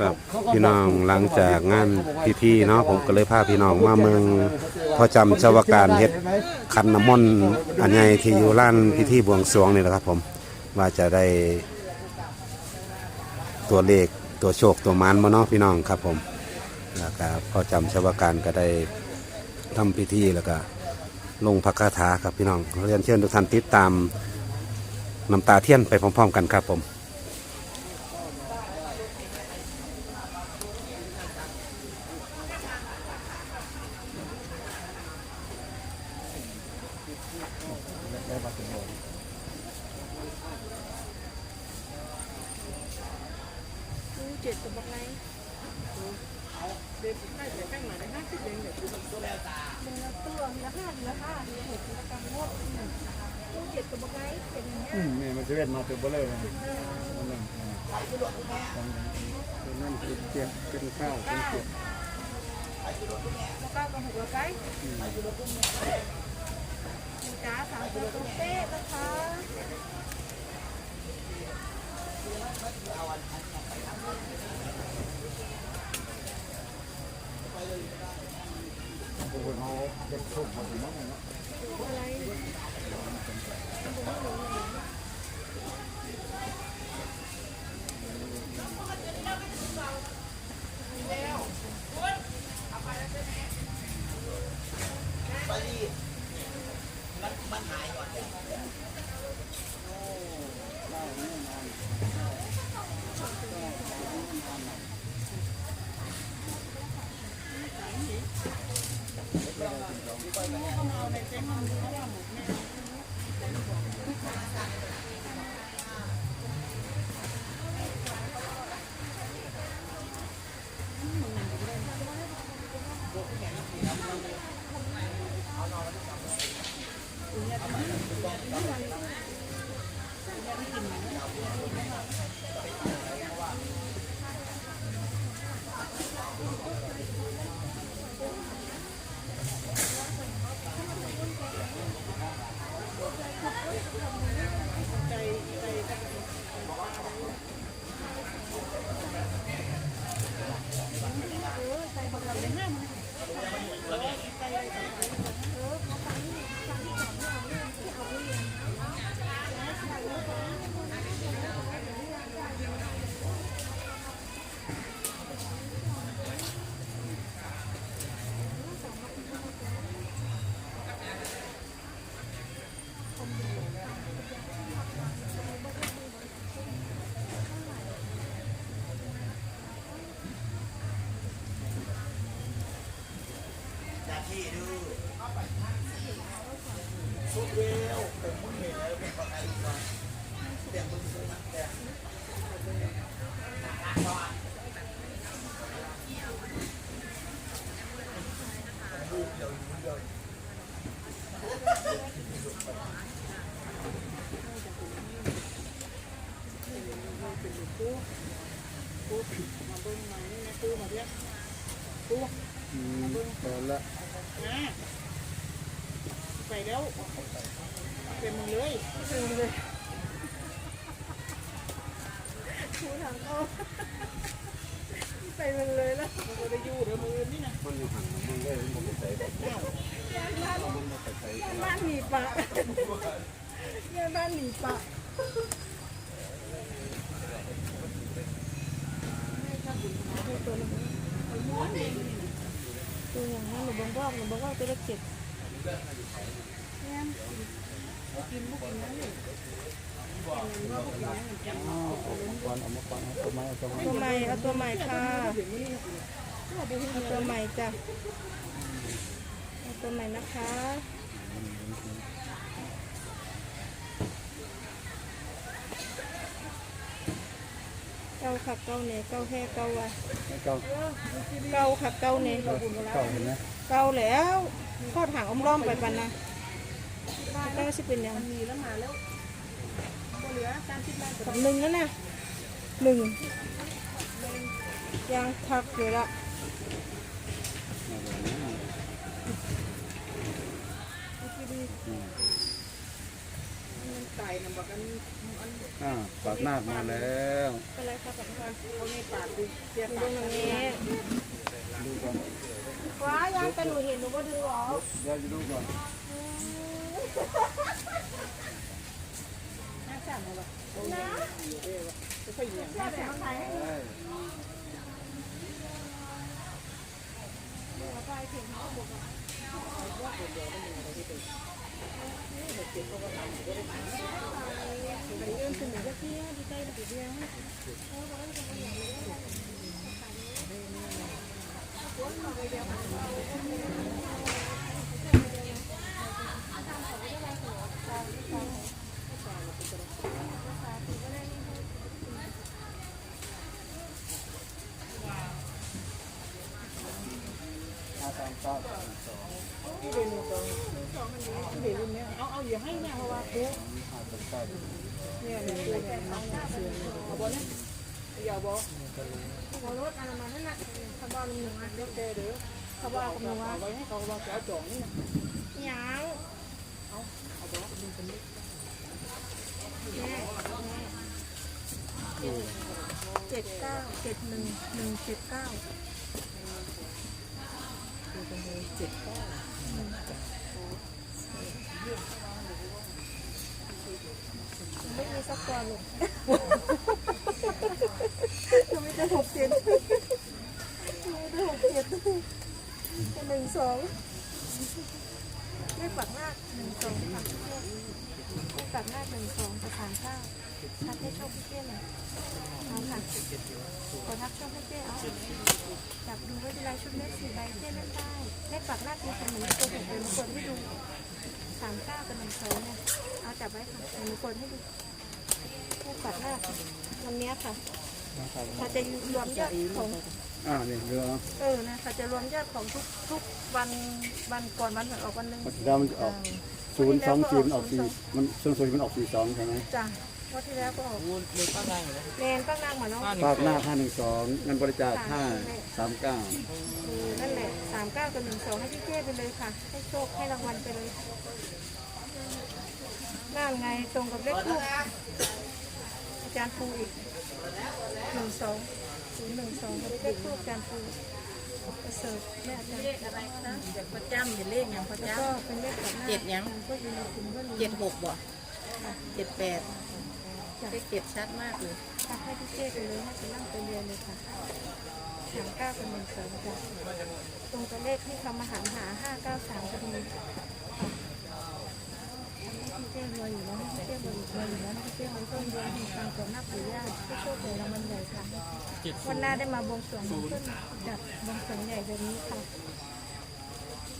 ครับพี่น้องหลังจากงานพิธีเนาะผมก็เลยพาพี่น้องมาเมืองพอจำชาวการเฮ็ดขันน้ำมนต์อันใหญ่ที่อยู่ร้านพิธีบวงสรวงนี่แหละครับ ผมว่าจะได้ตัวเลขตัวโชคตัวมันมาเนาะพี่น้องครับ ผมแล้วก็พอจำชาวการก็ได้ทำพิธีแล้วก็ลงพระคาถาครับพี่น้องเรียนเชิญทุกท่านติดตามน้ำตาเทียนไปพร้อมๆกันครับผม ตัวบักไงเด็กไม่ใส่แป้งหนาได้ห้าสิบเองเด็กตัวแล้วตาเป็นละตัวละห้าละห้าเห็ดละกำงดรู้เจ็ดตัวบักไงเป็นอย่างเงี้ยอืมนี่มันจะเวทมาตัวเบลเลยนั่นนั่นอ่าตัวนั่นคือเตียเป็นข้าวเป็นเกล็ดแล้วก็กระหุกละไก่จ้าสามตัวตัวเป๊ะนะคะ พวกเขาเด็กทุกคนเนาะอะไใจมตอนละ นะไปแล้วเป็นมึงเลยเป็นมึงเลย คูทางเข้าไปมึงเลยแล้วมันก็ได้อยู่เดี๋ยวมือนี่นะมันอยู่ห่างมันเลยมันไม่ใส่แบบนี้ยานหนีปะเนี่ยบ้านหนีปะตัวอย่างนั้นหนูบอกว่าหนูบอกว่าตัวละเจ็ดเนี่ยกินพวกกินนั่นเลยก่ อนเอามาก่อนเอาตัวไม้เอาตัวไม้ตัวใหม่เอาตัวใหม่ค่ะเอาตัวใหม่จ้ะเอาตัวใหม่นะคะเก้าขับเก้าเนี่ยเก้าแค่เก้าวะเก่าเก้าขับเก้าเนี่ยเก่าเห็นไหมเก้าแล้วทอดหางอมล้อมไปปันนะเก้าสิเป็นยังมีแล้วมาแล้วเหลือสามสิบล้านกับหนึ่งแล้วนะ หนึ่งยังทักอยู่ละไก่นะบอกอันอันอ่าปากนาดมาแล้วเป็นไรคะสำคัญเขาในปากดูเสียตรงนี้ดูก่อนว้ายายแต่หนูเห็นหนูก็ดูออกเดี๋ยวจะดูก่อนน่าจับเลยนะ จะค่อยเหยียบน่าจับไทยให้ เอ้ย เรื่องขึ้นหนึ่งก็เที่ยดีใจดีเดียว มาตามตาม ที่เรียนสองสองมันนี้ที่เรียนเนี่ยเอาเอาอย่าให้เนี่ยเพราะว่าครูเนี่ยเนี่ยครูแกเอาหน้าเสือเอาบอลเนี่ยอย่าบอกเอรถอะไรมานั่นน่ะขบวนหนึ่งอะเดี๋ยวแกเดี๋ยวขบวนกับหนูอะไว้ให้เขาว่าจะเอาจ่องนี่นะยาวเอาเอาบอกดูเป็นนิดเจ็ดเก้าเจ็ดหนึ่งหนึ่งเจ็ดเก้าเจ็ดเก้า ไม่มีสักตัวหรอกจะไม่ได้หกเจ็ดไม่ได้หกเจ็ดหนึ่งสองไม่ปักหน้าหนึ่งสองค่ะไม่ปักหน้าหนึ่งสองสถานเก้าทักให้โชคพี่เจ้หน่อยเอาค่ะขอทักโชคพี่เจ้เอาจับดูไว้เวลาชุดเล็กสี่ใบเจ้เล่นได้ เลขปักหน้าตีเป็นเหมือนตัวผมเป็นคนให้ดูสามเก้ากับหนึ่งสองเนี่ยเอาจับไว้ค่ะหนูกดให้ดูเลขปักหน้าวันเนี้ยค่ะเขาจะรวมยอดของอ่านี่เรือเออนะเขาจะรวมยอดของทุกทุกวันวันก่อนวันหวยออกวันหนึ่งปัจจุบันมันจะออกศูนย์สองสี่มันออกสี่มันส่วนส่วนมันออกสี่สองใช่ไหมจ้ะ วันที่แล้วก็ออกเลยป้าได้เหรอแนนก็นั่งเหมือนน้องภาคหน้าห้าหนึ่งสองเงินบริจาคห้าสามเก้าคือนั่นแหละสามเก้ากับหนึ่งสองให้พี่เจ้ไปเลยค่ะ ให้โชคให้รางวัลไปเลยนั่นไงตรงกับเลขทูปอาจารย์ปูอีกหนึ่งสองศูนย์หนึ่งสองกับเลขทูปอาจารย์ปูประเสริฐแม่อาจารย์เลขอะไรนะประจำเป็นเลขอย่างประแล้วจก็เป็นเลขกับหน้าเจ็ดยัง ก็อยู่ในกลุ่มก็ำรู้เจ็ดหกบ่เจ็ดแปด เลขเจ็ดชัดมากเลยทักให้พี่เจ้ไปเลยให้ไปนั่งไปเรียนเลยค่ะสามเก้ากับหนึ่งสองจ้ะตรงตัวเลขที่คำมาหันหาห้าเก้าสามก็ดีค่ะให้พี่เจ้รวยอยู่แล้วให้พี่เจ้รวยรวยอยู่แล้วให้พี่เจ้รวยต้นรวยมีตังค์ตัวนับหรือยากผู้โชคดีรางวัลใหญ่ค่ะวันหน้าได้มาบวงสรวงขึ้นจัดบวงสรวงใหญ่แบบนี้ค่ะ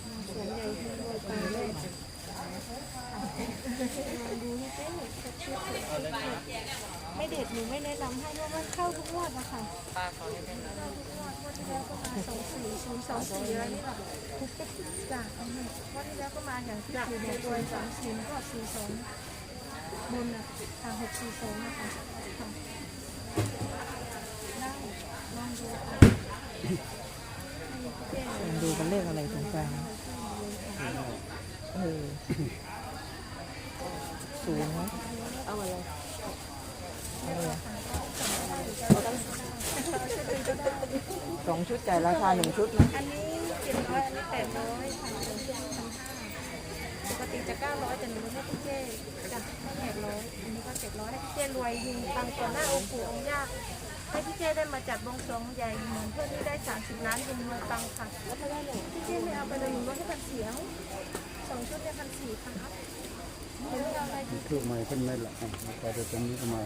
บวงสรวงใหญ่ที่รวยไปเลยดูให้เจ้ชัดๆ ไม่เด็ดหนูไม่แนะนำให้เพราะมันเข้าทุกงวดนะคะป้าเขาได้ไหมเข้าทุกงวดงวดที่แล้วก็มาสองสี่ศูนย์สองสี่อะไรนี่แบบจ้ะเอาหนึ่งงวดที่แล้วก็มาอย่างที่สี่เนี่ยตัวสามสี่ก็สี่สองบนอะทางหกสี่สองนะคะได้ลองดูค่ะให้พี่เจ๊เลย ดูกันเลขอะไรตรงกลางเออศูนย์นะเอาอะไร สองชุดจ่ายราคาหนึ่งชุดนะ อันนี้เจ็ดร้อยอันนี้แปดร้อยพันหนึ่งพันห้าปกติจะเก้าร้อยแต่หนูให้พี่เจ๊จ้ะให้แปดร้อยอันนี้ก็เจ็ดร้อยให้พี่เจ๊รวยยิงตังต่อหน้าองค์ปู่องค์ย่าให้พี่เจ๊ได้มาจัดวงสรวงใหญ่เหมือนเพื่อนที่ได้สามสิบล้านยิงเมืองตังค่ะแล้วถ้าได้เลยพี่เจ๊ไม่เอาไปเลยหนูลดให้พันเสียงสองชุดได้พันสี่ครับหนูไม่เอาอะไรดีถูกไหมขึ้นไม่ละอะไปเดี๋ยวตรงนี้ก็มา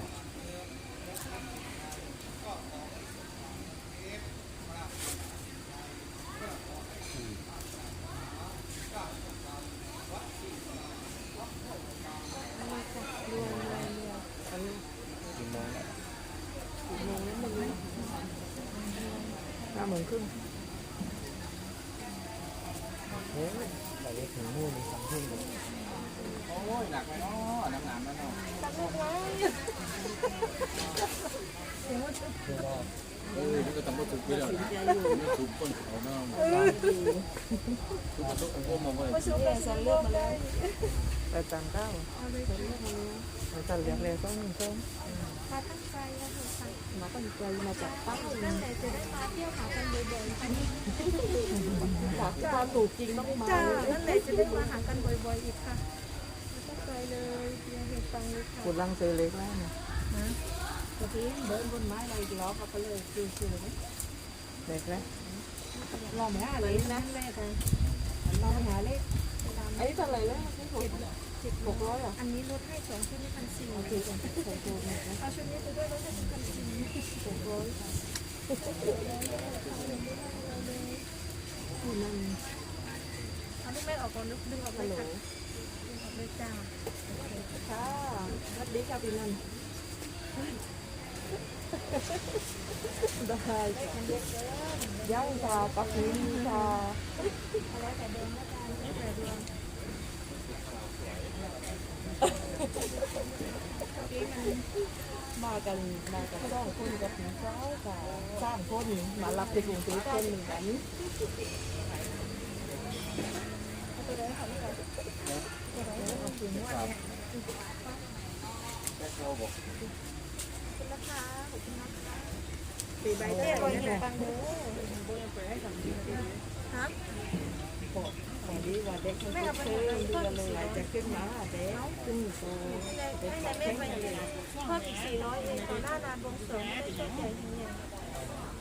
อันนี้ค่ะรวยรวยรวย ห้าหมื่นครึ่ง ตังค์ไว้เสียงว่าเออนี่ก็ต้องมาถูกไปแล้วนะถูกคนเขาเนาะถูกต้องผมมองว่ามาชุบมาชุบลงได้ไปตามเก้าเอาเลยค่ะไปตัดเลี้ยงเลยต้องมีส้ม มาตั้งใจนะค่ะมาตั้งใจมาจากตั้งนั่นแหละจะได้มาเที่ยวหากันบ่อยๆจากที่ว่าถูกจริงต้องมาจ้านั่นแหละจะได้มาหากันบ่อยๆอีกค่ะไม่ต้องไปเลยอย่าเห็นฟังเลยค่ะขุดลังเซเล็กแล้วนะตะกี้เดินบนไม้อะไรอีกล้อเขาไปเลยคือคือเล็กแล้วลองหาอะไรนะแม่กันลองหาเลขไอ้เท่าไหร่แล้วไม่ถูก หกร้อยอะอันนี้ลดให้สองชุดนี้พันสี่โอเคกันใส่ตัวนะเอาชุดนี้ไปด้วยลดให้เป็นพันสี่หกร้อยนี่มันเอาลูกแม่ออกก่อนลูกดึงออกเลฮัยลโหลค่ะดึงออกเลยจ้าค่ะรับดีค่ะพี่นันได้ยังค่ะปักนิ้นค่ะอะไรแต่เดิมแล้วกันแล้วแต่ดวง มากันมากันสองคนกับพี่สาวค่ะสามคนมารับไปกรุงเทพคนหนึ่งกันคุณนะคะขอบคุณนะคะปีใบแม่แก้วก่อนนี่นี่แหละฟังเด้อฮะของดีว่าเด็กมันก็เคยเดือนเลยอาจจะขึ้นมาเด็กขึ้นโตให้ในแม่ไปเพิ่มอีกสี่ร้อยเองต่อหน้านานวงสงไม่ได้แจ้งใหญ่ทีเนี่ย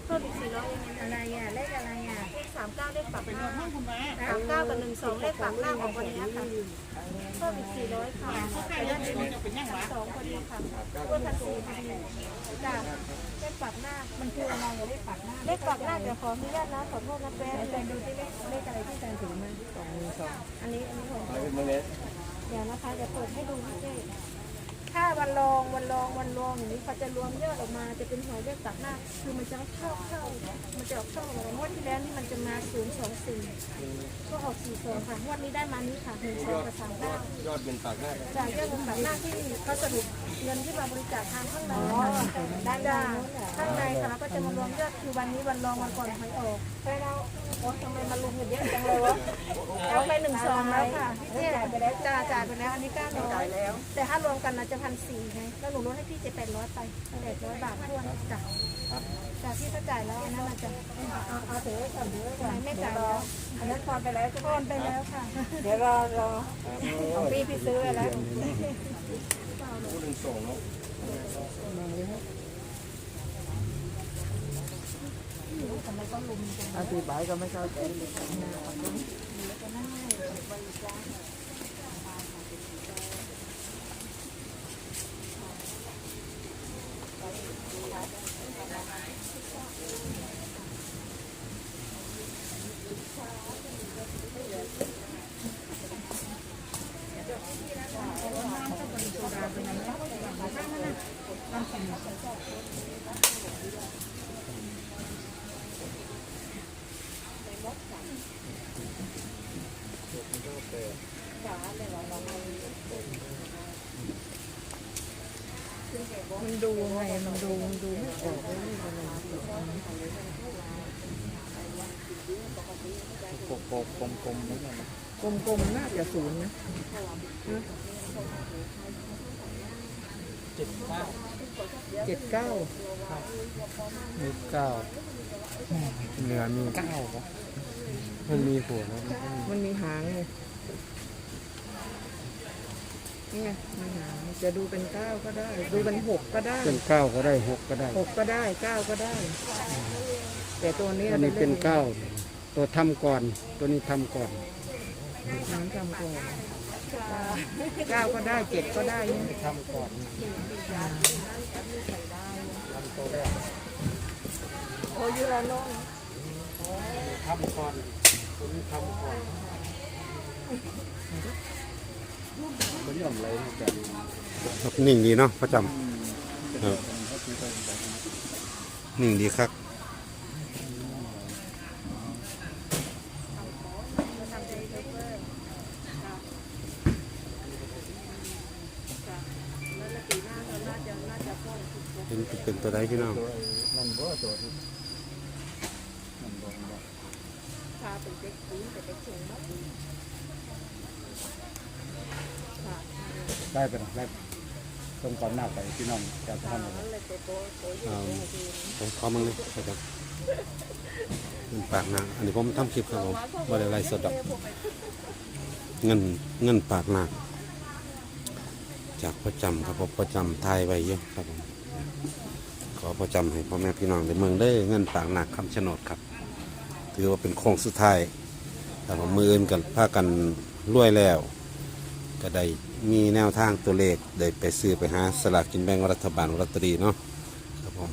เพิ่มอีกสี่ร้อยเองอะไรอะเลขอะไรอะเลขสามเก้าเลขปากหน้าสามเก้ากับหนึ่งสองเลขปากหน้าของวันนี้ค่ะเพิ่มอีกสี่ร้อยค่ะไปได้เป็นสองพอดีค่ะเพิ่มพันสี่พอดีจ้ะเลขปากหน้า มันคืออะไรเลขปากหน้าเลขปากหน้าเดี๋ยวขออนุญาตนะขอโทษนะแฟนแฟนดูที่เลขเลขอะไรที่แฟนถือมาสองหนึ่งสองอันนี้อันนี้ของไปเป็นเมื่อนี้เดี๋ยวนะคะเดี๋ยวเปิดให้ดูพี่เจ๊ถ้าวันรองวันรองวันรองอย่างนี้เขาจะรวมยอดออกมาจะเป็นหวยเลขตักหน้า คือมันจะเข้าเข้ามันจะออกเข้าเลยงวดที่แล้วนี่มันจะมาศูนย์สองสี่ก็ออกสี่สองค่ะงวดนี้ได้มานี้ค่ะหนึ่งสองกับสามเก้ายอดเป็นปากหน้าจากยอดเงินตักหน้าที่เขาสรุป เงินที่มาบริจาคทางข้างในด้านด้านข้างในค่ะแล้วก็จะมารวมยอดคือวันนี้วันรองวันก่อนหวยออกไปแล้วโอ้ทำไมมาลุมกันเยอะจังเลยวะเอาไปหนึ่งสองแล้วค่ะพี่เจ๊จ่ายไปแล้วจ่ายจ่ายไปแล้วอันนี้ก้าร้อยแล้วแต่ถ้ารวมกันเราจะพันสี่ไงแล้วหนูลดให้พี่เจ็ดแปดร้อยไปแปดร้อยบาททวนจ้ะจ่ากที่เขาจ่ายแล้วอันนั้นจะเอาเอาเถอะก่อนเถอะไมไม่จ่ายแล้วอันนั้นทอนไปแล้วทอนไปแล้วค่ะ เดี๋ยวรอรอของพี่พี่ซื้อแล้ว หนึ่งส่งเนาะอธิบายก็ไม่เข้าใจมัน ดูไงมันดูมันดูไม่ออกเลยนี่มันอะไรโกโกกลมกลมนี่นะกลมๆน่าจะศูนย์นะเจ็ดเก้าเจ็ดเก้ามีเก้าเหนือมีเก้าปะมันมีหัวแล้วมันมีหางไง นี่ไงมีหางจะดูเป็นเก้าก็ได้ ดูเป็นหกก็ได้เป็นเก้าก็ได้หกก็ได้ หกก็ได้เก้าก็ได้ แต่ตัวนี้อันนี้เป็นเก้าตัวทำก่อน ตัวนี้ทำก่อนน้ำจำก่อนเก้าก็ได้เจ็ดก็ได้เนี่ยทำก่อนทำตัวแรกโอ้ยละน้องทำก่อนตัวนี้ทำก่อน มันย่อมไรกันครับนิ่งดีเนาะประจำครับนิ่งดีครับเห็นเป็นตัวใดพี่น้องตันั่นบ่ตัวที่นั่นบ่บ่พาเป็นเด็กปุ๋ยแต่เด็กสูงมากค่ะ ได้ไปนะได้ตรงก่อนหน้าไปพี่น้องจะทำอะไรนั่นเลยตัวโตโตอยู่เอาตรงนี้ผมขอมึงเลยครับเงินปากนางอันนี้ผมทำคลิปครับผมว่าได้ไลสดดอกเงินเงินปากนางจากประจำครับผมประจำไทยไว้เยอะครับผมขอประจำให้พ่อแม่พี่น้องในเมืองได้เงินปากนางคำชะโนดครับ ถือว่าเป็นโค้งสุดท้ายแต่ผมมืออื่นกันพากันรวยแล้ว ก็ได้ มีแนวทางตัวเลขได้ไปซื้อไปหาสลากกินแบ่งรัฐบาลลอตเตอรี่เนาะครับผม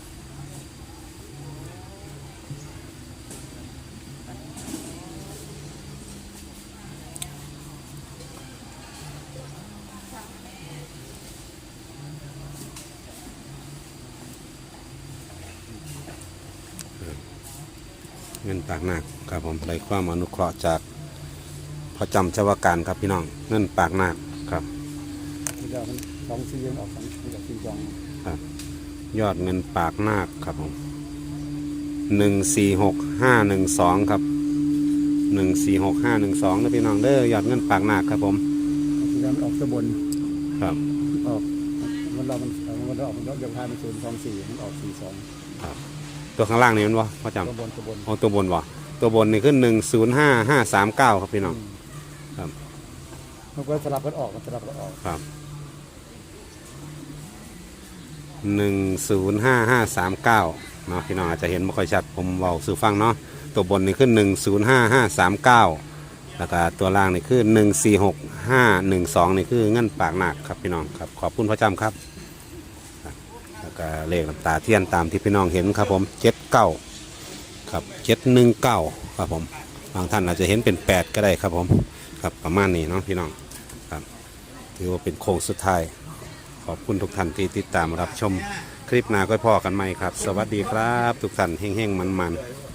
เงินปากหนักครับผมได้ความอนุเคราะห์จากพระจำชาวการครับพี่น้องเงินปากหนักค เจ้ามันสองสี่ยังออกสองสี่กับสี่สองยอดเงินปากนาคครับผมหนึ่งสี่หกห้าหนึ่งสองครับหนึ่งสี่หกห้าหนึ่งสองนะพี่น้องเด้อยอดเงินปากนาคครับผมที่แล้วมันออกสะบนครับออกมันเรามันมันออกมันเดี๋ยวพามันศูนย์สองสี่มันออกสี่สองตัวข้างล่างนี่มันวะพ่อจสะบนสะบนำเอาตัวบนวะตัวบนนี่ขึ้นหนึ่งศูนย์ห้าห้าสามเก้าครับพี่น้องครับมันก็สลับกันออกมันสลับกันออกครับ หนึ่งศูนย์ห้าห้าสามเก้าเนาะพี่น้องอาจจะเห็นไม่ค่อยชัดผมเบาสื่อฟังเนาะตัวบนนี่ขึ้นหนึ่งศูนย์ห้าห้าสามเก้าแล้วก็ตัวล่างนี่คือหนึ่งสี่หกห้าหนึ่งสองนี่คือเงินปากหนักครับพี่น้องครับขอบคุณพระจำครับครับแล้วก็เลขน้ำตาเทียนตามที่พี่น้องเห็นครับผมเจ็ดเก้าครับเจ็ดหนึ่งเก้าครับผมบางท่านอาจจะเห็นเป็นแปดก็ได้ครับผมครับประมาณนี้เนาะพี่น้องครับถือว่าเป็นโค้งสุดท้าย ขอบคุณทุกท่านที่ติดตามรับชม คลิปหน้าก็พอกันใหม่ครับ สวัสดีครับ ทุกท่านเฮ้งๆมันๆ